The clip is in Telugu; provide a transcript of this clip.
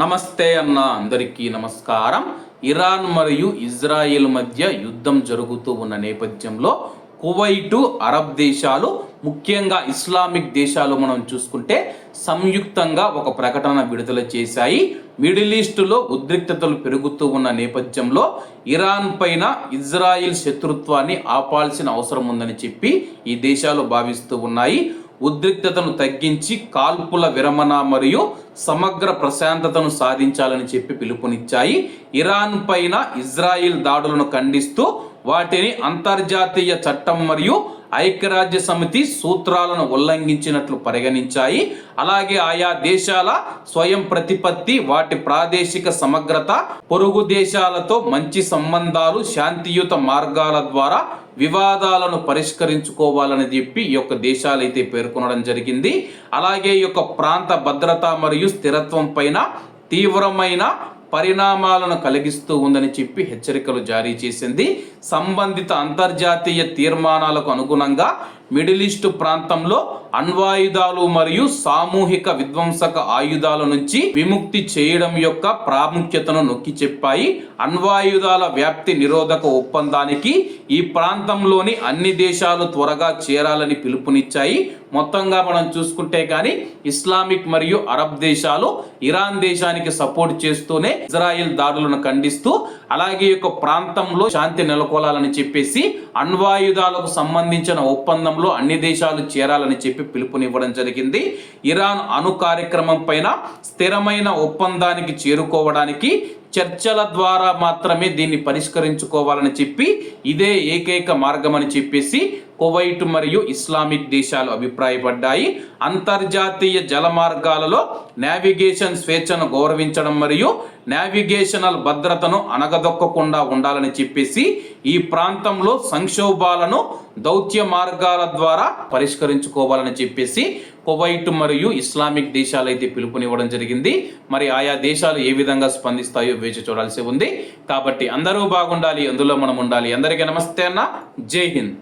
నమస్తే అన్న అందరికీ నమస్కారం. ఇరాన్ మరియు ఇజ్రాయెల్ మధ్య యుద్ధం జరుగుతూ ఉన్న నేపథ్యంలో కువైటు అరబ్ దేశాలు ముఖ్యంగా ఇస్లామిక్ దేశాలు మనం చూసుకుంటే సంయుక్తంగా ఒక ప్రకటన విడుదల చేశాయి. మిడిల్ ఈస్టులో ఉద్రిక్తతలు పెరుగుతూ ఉన్న నేపథ్యంలో ఇరాన్ పైన ఇజ్రాయిల్ శత్రుత్వాన్ని ఆపాల్సిన అవసరం ఉందని చెప్పి ఈ దేశాలు భావిస్తూ ఉన్నాయి. ఉద్రిక్తతను తగ్గించి కాల్పుల విరమణ మరియు సమగ్ర ప్రశాంతతను సాధించాలని చెప్పి పిలుపునిచ్చాయి. ఇరాన్ పైన ఇజ్రాయిల్ దాడులను ఖండిస్తూ వాటిని అంతర్జాతీయ చట్టం మరియు ఐక్యరాజ్య సమితి సూత్రాలను ఉల్లంఘించినట్లు పరిగణించాయి. అలాగే ఆయా దేశాల స్వయం ప్రతిపత్తి వాటి ప్రాదేశిక సమగ్రత పొరుగు దేశాలతో మంచి సంబంధాలు శాంతియుత మార్గాల ద్వారా వివాదాలను పరిష్కరించుకోవాలని చెప్పి ఈ యొక్క దేశాలు అయితే పేర్కొనడం జరిగింది. అలాగే ఈ యొక్క ప్రాంత భద్రత మరియు స్థిరత్వం పైన తీవ్రమైన పరిణామాలను కలిగిస్తూ ఉందని చెప్పి హెచ్చరికలు జారీ చేసింది. సంబంధిత అంతర్జాతీయ తీర్మానాలకు అనుగుణంగా మిడిల్ ఈస్ట్ ప్రాంతంలో అణ్వాయుధాలు మరియు సామూహిక విధ్వంసక ఆయుధాల నుంచి విముక్తి చేయడం యొక్క ప్రాముఖ్యతను నొక్కి చెప్పాయి. అణ్వాయుధాల వ్యాప్తి నిరోధక ఒప్పందానికి ఈ ప్రాంతంలోని అన్ని దేశాలు త్వరగా చేరాలని పిలుపునిచ్చాయి. మొత్తంగా మనం చూసుకుంటే కానీ ఇస్లామిక్ మరియు అరబ్ దేశాలు ఇరాన్ దేశానికి సపోర్ట్ చేస్తూనే ఇజ్రాయెల్ దాడులను ఖండిస్తూ అలాగే యొక్క ప్రాంతంలో శాంతి నెలకొలాలని చెప్పేసి అణ్వాయుధాలకు సంబంధించిన ఒప్పందంలో అన్ని దేశాలు చేరాలని చెప్పి పిలుపునివ్వడం జరిగింది. ఇరాన్ అణు కార్యక్రమం పైన స్థిరమైన ఒప్పందానికి చేరుకోవడానికి చర్చల ద్వారా మాత్రమే దీన్ని పరిష్కరించుకోవాలని చెప్పి ఇదే ఏకైక మార్గం అని చెప్పేసి కువైట్ మరియు ఇస్లామిక్ దేశాలు అభిప్రాయపడ్డాయి. అంతర్జాతీయ జల మార్గాలలో నావిగేషన్ స్వేచ్ఛను గౌరవించడం మరియు నావిగేషనల్ భద్రతను అనగదొక్కకుండా ఉండాలని చెప్పేసి ఈ ప్రాంతంలో సంక్షోభాలను దౌత్య మార్గాల ద్వారా పరిష్కరించుకోవాలని చెప్పేసి కువైట్ మరియు ఇస్లామిక్ దేశాలు అయితే పిలుపునివ్వడం జరిగింది. మరి ఆయా దేశాలు ఏ విధంగా స్పందిస్తాయో వేచి చూడాల్సి ఉంది. కాబట్టి అందరూ బాగుండాలి అందులో మనం ఉండాలి. అందరికీ నమస్తే అన్న. జై హింద్.